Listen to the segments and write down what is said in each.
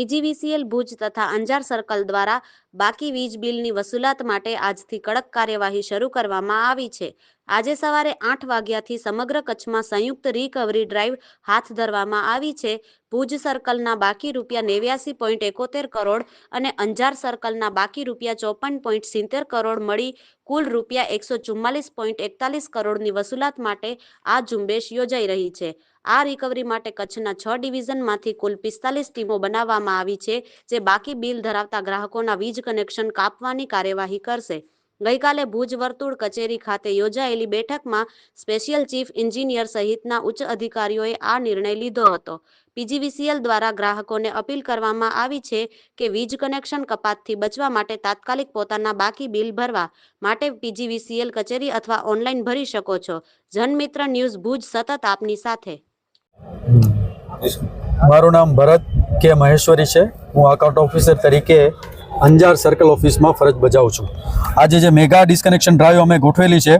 PGVCL Bhuj તથા Anjar circle દ્વારા બાકી વીજ બિલની વસૂલાત માટે આજથી કડક કાર્યવાહી શરૂ કરવામાં આવી છે. આજે સવારે આઠ વાગ્યાથી સમગ્ર કચ્છમાં સંયુક્ત રિકવરી ડ્રાઈવ હાથ ધરવામાં આવી છે. ભુજ સર્કલના બાકી રૂપિયા નેવ્યાસી પોઈન્ટ એકોતેર કરોડ અને અંજાર સર્કલના બાકી રૂપિયા ચોપન પોઈન્ટ સિત્તેર કરોડ મળી કુલ રૂપિયા એકસો ચુમ્માલીસ પોઈન્ટ એકતાલીસ કરોડની વસૂલાત માટે આ ઝુંબેશ યોજાઈ રહી છે. આ રિકવરી માટે કચ્છના છ ડિવિઝનમાંથી કુલ પિસ્તાલીસ ટીમો બનાવવામાં આવી છે, જે બાકી બિલ ધરાવતા ગ્રાહકોના વીજ કનેક્શન કાપવાની કાર્યવાહી કરશે. ગઈકાલે ભુજ વર્તુળ કચેરી ખાતે યોજાયેલી બેઠકમાં સ્પેશિયલ ચીફ એન્જિનિયર સહિતના ઉચ્ચ અધિકારીઓએ આ નિર્ણય લીધો હતો. પીજીવીસીએલ દ્વારા ગ્રાહકોને અપીલ કરવામાં આવી છે કે વીજ કનેક્શન કપાતથી બચવા માટે તાત્કાલિક પોતાના બાકી બિલ ભરવા માટે પીજીવીસીએલ કચેરી અથવા ઓનલાઈન ભરી શકો છો. જનમિત્ર ન્યૂઝ ભુજ સતત આપની સાથે. મારું નામ ભરત કે મહેશ્વરી છે. હું અકાઉન્ટ ઓફિસર તરીકે અંજાર સર્કલ ઓફિસમાં ફરજ બજાવું છું. આજે જે મેગા ડિસ્કનેક્શન ડ્રાઈવ અમે ગોઠવેલી છે,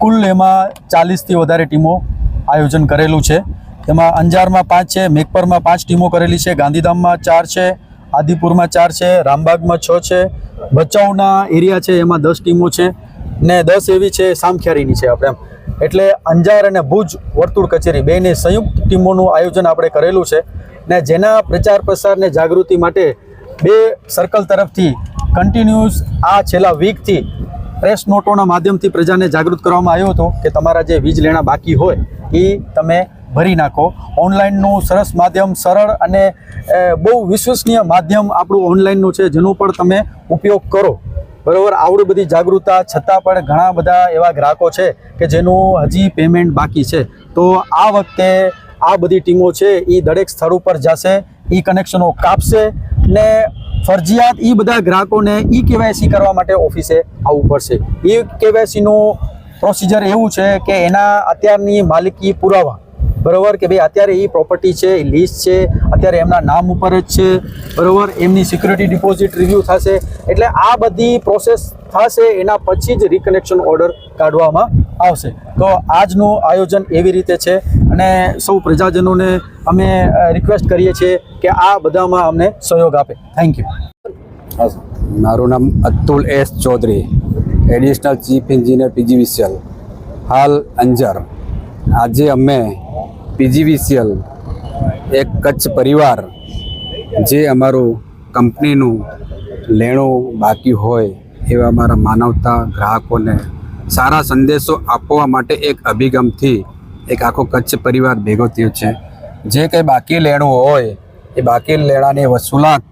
કુલ એમાં ચાલીસથી વધારે ટીમો આયોજન કરેલું છે. એમાં અંજારમાં પાંચ છે, મેઘપરમાં પાંચ ટીમો કરેલી છે, ગાંધીધામમાં ચાર છે, આદિપુરમાં ચાર છે, રામબાગમાં છ છે, ભચાઉના એરિયા છે, એમાં દસ ટીમો છે ને દસ એવી છે સામખિયારીની છે આપણે એમ. એટલે અંજાર અને ભુજ વર્તુળ કચેરી બેની સંયુક્ત ટીમોનું આયોજન આપણે કરેલું છે ને જેના પ્રચાર પ્રસાર ને જાગૃતિ માટે બે સર્કલ તરફથી કન્ટિન્યુઅસ આ છેલ્લા વીકથી પ્રેસ નોટોના માધ્યમથી પ્રજાને જાગૃત કરવામાં આવ્યો હતો કે તમારા જે વીજ લેણા બાકી હોય એ તમે ભરી નાખો. ઓનલાઈનનું સરસ માધ્યમ, સરળ અને બહુ વિશ્વસનીય માધ્યમ આપણું ઓનલાઈનનું છે, જેનો પણ તમે ઉપયોગ કરો. બરાબર? આવડી બધી જાગૃતતા, છતાં પણ ઘણા બધા એવા ગ્રાહકો છે કે જેનું હજી પેમેન્ટ બાકી છે. તો આ વખતે આ બધી ટીમો છે એ દરેક સ્થળ ઉપર જશે, ઈ કનેક્શનો કાપશે ને ફરજિયાત એ બધા ગ્રાહકોને ઈ કેવાયસી કરવા માટે ઓફિસે આવવું પડશે. ઈ કેવાયસીનું પ્રોસિજર એવું છે કે એના અત્યારની માલિકી પુરાવા. બરાબર? કે ભાઈ અત્યારે એ પ્રોપર્ટી છે એ લીઝ છે, અત્યારે એમના નામ ઉપર જ છે. બરાબર? એમની સિક્યુરિટી ડિપોઝિટ રિવ્યૂ થશે. એટલે આ બધી પ્રોસેસ થશે, એના પછી જ રિકનેક્શન ઓર્ડર કાઢવામાં આવશે. તો આજનું આયોજન એવી રીતે છે અને સૌ પ્રજાજનોને અમે રિક્વેસ્ટ કરીએ છીએ કે આ બધામાં અમને સહયોગ આપે. થેન્ક યુ મારું નામ Atul S Chaudhary, additional chief engineer PGVCL. હાલ અંજાર. આજે અમે પીજીવીસીએલ, એક કચ્છ પરિવાર, જે અમારું કંપનીનું લેણું બાકી હોય એવા અમારા માનવતા ગ્રાહકોને સારા સંદેશો આપવા માટે એક અભિગમથી એક આખો કચ્છ પરિવાર ભેગો થયો છે. જે કંઈ બાકી લેણું હોય, એ બાકી લેણાની વસૂલાત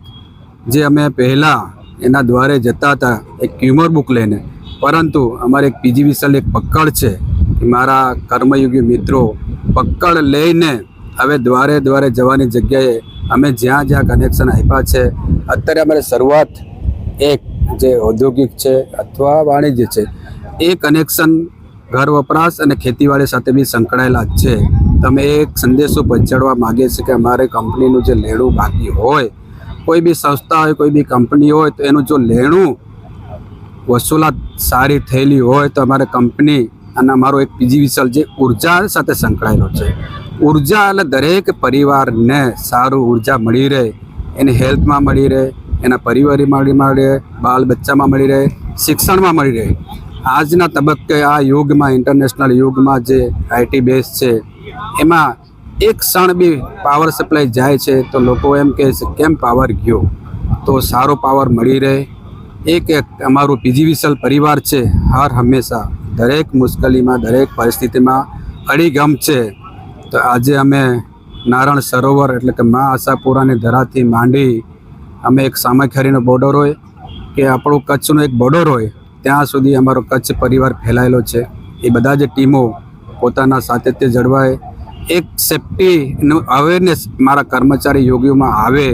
જે અમે પહેલાં એના દ્વારે જતા હતા, એક ક્યુમર બુક લઈને. પરંતુ અમારે એક પીજી વિશાલ એક પકડ છે કે મારા કર્મયોગી મિત્રો પકડ લઈને હવે દ્વારે દ્વારે જવાની જગ્યાએ અમે જ્યાં જ્યાં કનેક્શન આપ્યા છે. અત્યારે અમારે શરૂઆત એક જે ઔદ્યોગિક છે અથવા વાણિજ્ય છે. એ કનેક્શન ઘર વપરાશ અને ખેતીવાડી સાથે બી સંકળાયેલા જ છે. તમે એક સંદેશો પહોંચાડવા માગે છીએ કે અમારે કંપનીનું જે લેણું બાકી હોય, કોઈ બી સંસ્થા હોય, કોઈ બી કંપની હોય, તો એનું જો લેણું વસૂલાત સારી થયેલી હોય, તો અમારે કંપની અને અમારો એક પીજી વિસલ જે ઊર્જા સાથે સંકળાયેલો છે. ઊર્જા એટલે દરેક પરિવારને સારું ઊર્જા મળી રહે, એને હેલ્થમાં મળી રહે, એના પરિવારમાં મળી રહે બાલ બચ્ચામાં મળી રહે, શિક્ષણમાં મળી રહે. આજના તબક્કે આ યુગમાં ઇન્ટરનેશનલ યુગમાં જે આઈટી બેઝ છે, એમાં એક ક્ષણ બી પાવર સપ્લાય જાય છે, તો લોકો એમ કહે છે, કેમ પાવર ગયો? તો સારો પાવર મળી રહે. એક અમારું પીજીવીસલ પરિવાર છે, હર હંમેશા, દરેક મુશ્કેલીમાં, દરેક પરિસ્થિતિમાં અડીગમ છે. તો આજે અમે નારણ સરોવર, એટલે કે મા આશાપુરાની ધરાથી માંડી, અમે એક સામખિયારીનો બોર્ડર હોય, કે આપણું કચ્છનો એક બોર્ડર હોય ત્યાં સુધી અમારો કચ્છ પરિવાર ફેલાયેલો છે. એ બધા જ ટીમો પોતાના સાતત્ય જળવાય. એક સેફ્ટીનું અવેરનેસ મારા કર્મચારી યોગીઓમાં આવે.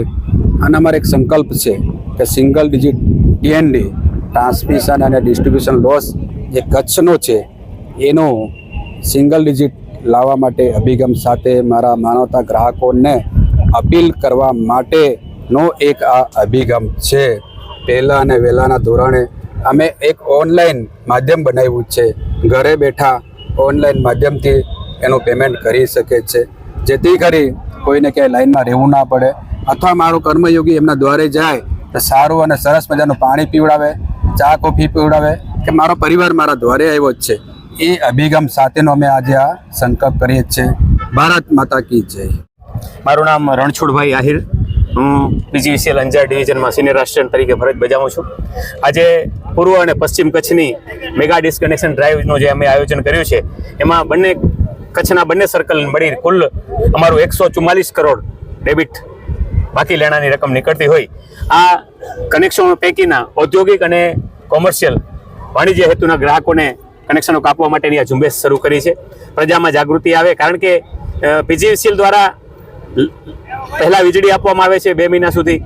અને અમારો એક સંકલ્પ છે કે સિંગલ ડિજિટ ડીએનડી ટ્રાન્સમિશન અને ડિસ્ટ્રીબ્યુશન લોસ જે કચ્છનો છે, એનો સિંગલ ડિજિટ લાવવા માટે અભિગમ સાથે મારા માનવતા ગ્રાહકોને અપીલ કરવા માટેનો એક આ અભિગમ છે. પહેલાં અને વહેલાના ધોરણે અમે એક ઓનલાઈન માધ્યમ બનાવ્યું છે. ઘરે બેઠા ઓનલાઈન માધ્યમથી એનું પેમેન્ટ કરી શકે છે. જેથી કરી કોઈને ક્યાંય લાઈનમાં રહેવું ના પડે. અથવા મારો કર્મયોગી એમના દ્વારે જાય તો સારું અને સરસ મજાનું પાણી પીવડાવે, ચા, કોફી પીવડાવે કે મારો પરિવાર મારા દ્વારે આવ્યો જ છે. એ અભિગમ સાથેનો અમે આજે આ સંકલ્પ કરીએ છીએ. ભારત માતા કી જય. મારું નામ રણછોડભાઈ આહિર. હું પીજીવીસીએલ અંજાર ડિવિઝનમાં સિનિયર આસિસ્ટન્ટ તરીકે ફરજ બજાવું છું. આજે પૂર્વ અને પશ્ચિમ કચ્છની મેગા ડિસ્કનેક્શન ડ્રાઈવનું જે અમે આયોજન કર્યું છે, એમાં બંને કચ્છના બંને સર્કલ મળી કુલ અમારું એકસો ચુમ્માલીસ કરોડ ડેબિટ બાકી લેણાની રકમ નીકળતી હોય. આ કનેક્શનો પૈકીના ઔદ્યોગિક અને કોમર્શિયલ વાણિજ્ય હેતુના ગ્રાહકોને કનેક્શનો કાપવા માટેની આ ઝુંબેશ શરૂ કરી છે. પ્રજામાં જાગૃતિ આવે કારણ કે પીજીવીસીએલ દ્વારા પહેલા વીજળી આપવામાં આવે છે બે મહિના સુધી.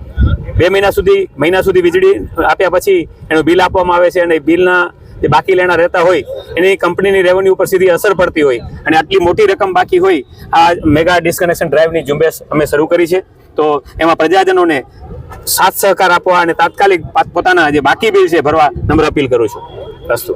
બે મહિના સુધી મહિના સુધી વીજળી આપ્યા પછી એનું બિલ આપવામાં આવે છે અને બિલના જે બાકી લેણા રહેતા હોય, એની કંપનીની રેવન્યુ ઉપર સીધી અસર પડતી હોય. અને આટલી મોટી રકમ બાકી હોય, આ મેગા ડિસ્કનેક્શન ડ્રાઈવની ઝુંબેશ અમે શરૂ કરી છે. તો એમાં પ્રજાજનોને સાથ સહકાર આપવા અને તાત્કાલિક પોતાના જે બાકી બિલ છે ભરવા નમ્ર અપીલ કરું છું. અસ્તુ